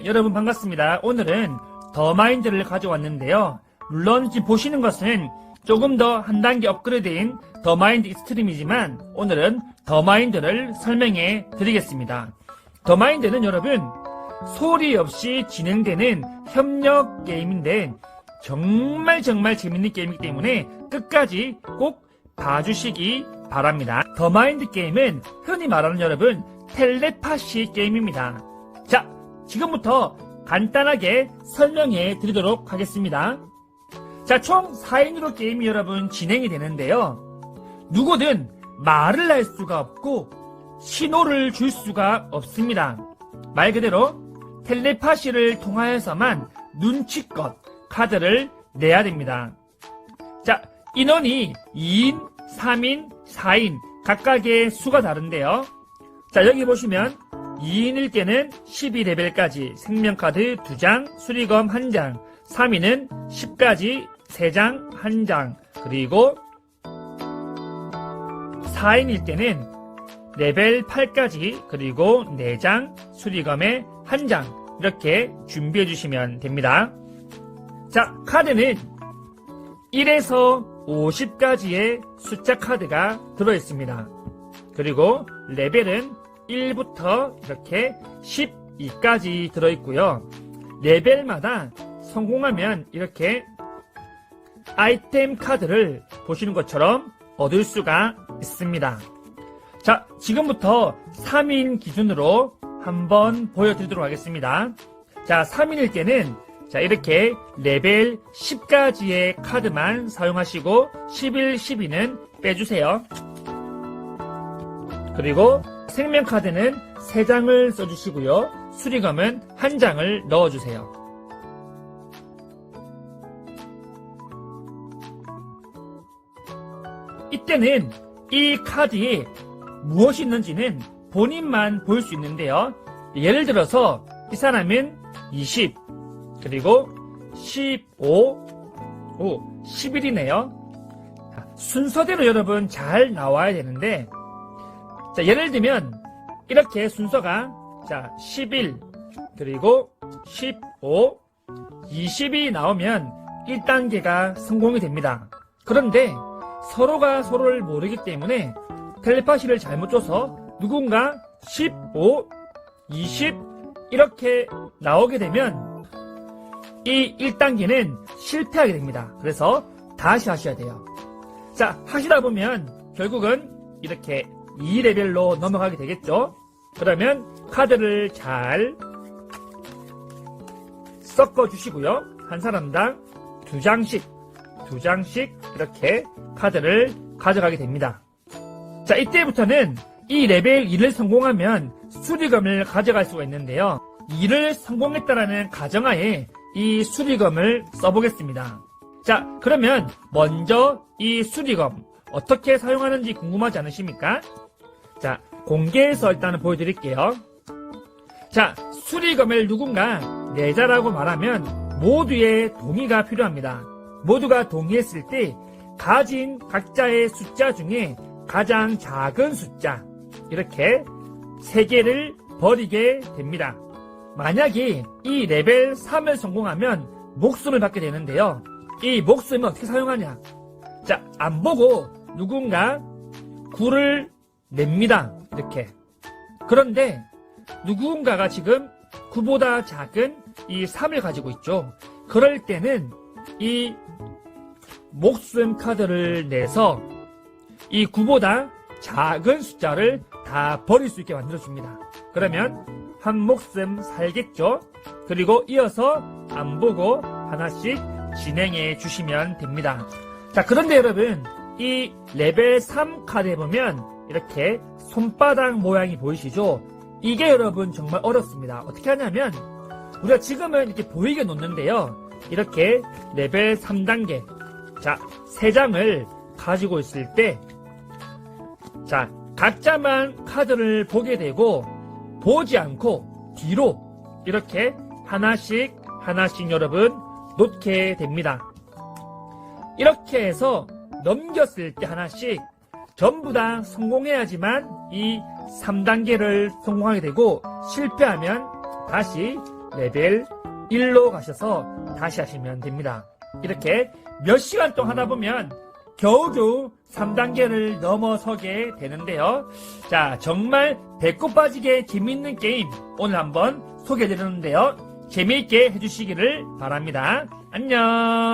네, 여러분 반갑습니다. 오늘은 더 마인드를 가져왔는데요. 물론 지금 보시는 것은 조금 더 한 단계 업그레이드인 더 마인드 익스트림이지만 오늘은 더 마인드를 설명해 드리겠습니다. 더 마인드는 여러분 소리 없이 진행되는 협력 게임인데 정말 정말 재밌는 게임이기 때문에 끝까지 꼭 봐주시기 바랍니다. 더 마인드 게임은 흔히 말하는 여러분 텔레파시 게임입니다. 자, 지금부터 간단하게 설명해 드리도록 하겠습니다. 자, 총 4인으로 게임이 여러분 진행이 되는데요. 누구든 말을 할 수가 없고 신호를 줄 수가 없습니다. 말 그대로 텔레파시를 통하여서만 눈치껏 카드를 내야 됩니다. 자, 인원이 2인, 3인, 4인 각각의 수가 다른데요. 자, 여기 보시면 2인일 때는 12레벨까지 생명카드 2장, 수리검 1장, 3인은 10까지 3장, 1장, 그리고 4인일 때는 레벨 8까지 그리고 4장, 수리검에 1장 이렇게 준비해 주시면 됩니다. 자, 카드는 1에서 50까지의 숫자 카드가 들어있습니다. 그리고 레벨은 1부터 이렇게 12까지 들어있고요. 레벨마다 성공하면 이렇게 아이템 카드를 보시는 것처럼 얻을 수가 있습니다. 자, 지금부터 3인 기준으로 한번 보여드리도록 하겠습니다. 자, 3인일 때는 자, 이렇게 레벨 10까지의 카드만 사용하시고 11, 12는 빼주세요. 그리고 생명 카드는 3장을 써주시고요. 수리검은 1장을 넣어주세요. 이때는 이 카드에 무엇이 있는지는 본인만 볼 수 있는데요. 예를 들어서 이 사람은 20, 그리고 15, 오, 11이네요. 순서대로 여러분 잘 나와야 되는데, 자, 예를 들면, 이렇게 순서가, 자, 11, 그리고 15, 20이 나오면 1단계가 성공이 됩니다. 그런데 서로가 서로를 모르기 때문에 텔레파시를 잘못 줘서 누군가 15, 20 이렇게 나오게 되면 이 1단계는 실패하게 됩니다. 그래서 다시 하셔야 돼요. 자, 하시다 보면 결국은 이렇게 2레벨로 넘어가게 되겠죠? 그러면 카드를 잘 섞어 주시고요. 한 사람당 두 장씩, 두 장씩 이렇게 카드를 가져가게 됩니다. 자, 이때부터는 이 레벨 2를 성공하면 수리검을 가져갈 수가 있는데요. 2를 성공했다라는 가정하에 이 수리검을 써보겠습니다. 자, 그러면 먼저 이 수리검 어떻게 사용하는지 궁금하지 않으십니까? 자, 공개해서 일단은 보여드릴게요. 자, 수리검을 누군가 내자라고 말하면 모두의 동의가 필요합니다. 모두가 동의했을 때 가진 각자의 숫자 중에 가장 작은 숫자 이렇게 세 개를 버리게 됩니다. 만약에 이 레벨 3을 성공하면 목숨을 받게 되는데요. 이 목숨을 어떻게 사용하냐? 자, 안 보고 누군가 9를 냅니다. 이렇게. 그런데 누군가가 지금 9보다 작은 이 3을 가지고 있죠. 그럴 때는 이 목숨 카드를 내서 이 9보다 작은 숫자를 다 버릴 수 있게 만들어줍니다. 그러면 한 목숨 살겠죠? 그리고 이어서 안 보고 하나씩 진행해 주시면 됩니다. 자, 그런데 여러분, 이 레벨 3 카드에 보면 이렇게 손바닥 모양이 보이시죠? 이게 여러분 정말 어렵습니다. 어떻게 하냐면, 우리가 지금은 이렇게 보이게 놓는데요. 이렇게 레벨 3단계, 자, 3장을 가지고 있을 때, 자, 각자만 카드를 보게 되고, 보지 않고 뒤로 이렇게 하나씩 하나씩 여러분 놓게 됩니다. 이렇게 해서 넘겼을 때 하나씩 전부 다 성공해야지만 이 3단계를 성공하게 되고 실패하면 다시 레벨 1로 가셔서 다시 하시면 됩니다. 이렇게 몇 시간 동안 하다 보면 겨우겨우 3단계를 넘어서게 되는데요. 자, 정말 배꼽 빠지게 재밌는 게임 오늘 한번 소개해 드렸는데요. 재미있게 해주시기를 바랍니다. 안녕!